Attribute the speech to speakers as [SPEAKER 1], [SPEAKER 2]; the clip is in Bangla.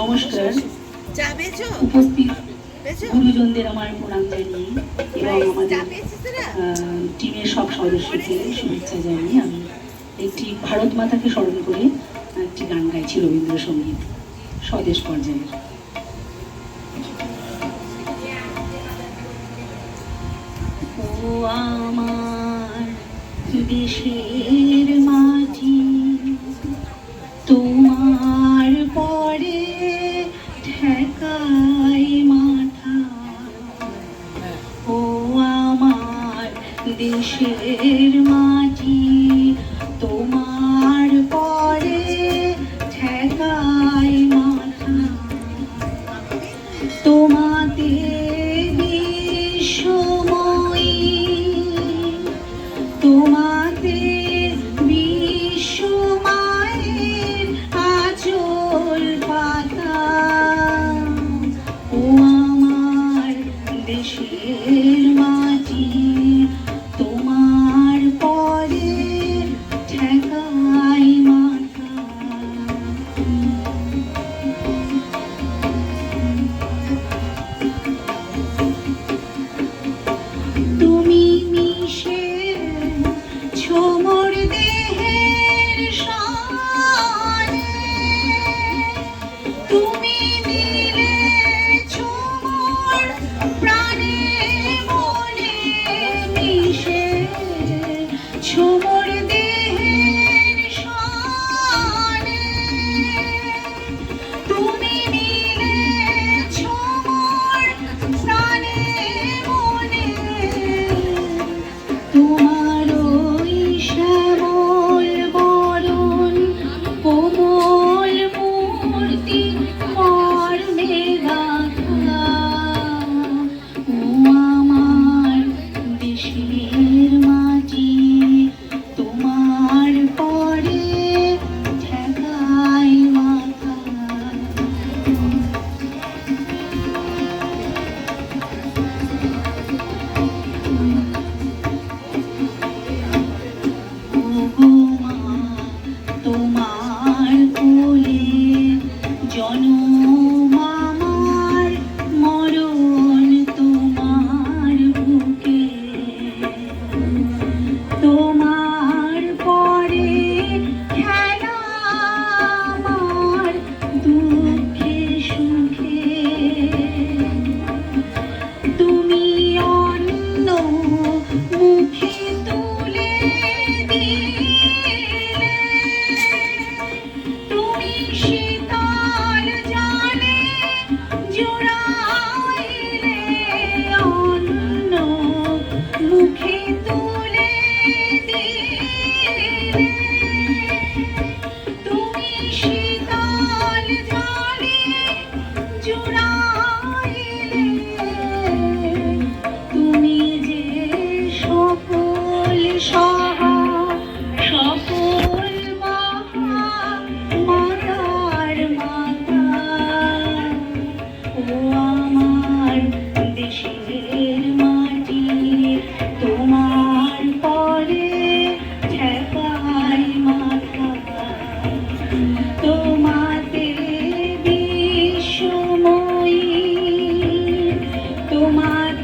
[SPEAKER 1] নমস্কার। উপস্থিত গুরুজনদের আমার প্রণাম জানিয়ে এবং আমাদের টিমের সব সদস্যকে শুভেচ্ছা জানিয়ে আমি একটি ভারত মাতাকে স্মরণ করে একটি গান গাইছি রবীন্দ্রসঙ্গীত স্বদেশ পর্যায়ের। আমার দেশের একাই মাথা। ও আমার দেশের মাটি তোমার পরে ঠেকাই মাথা। তোমাদের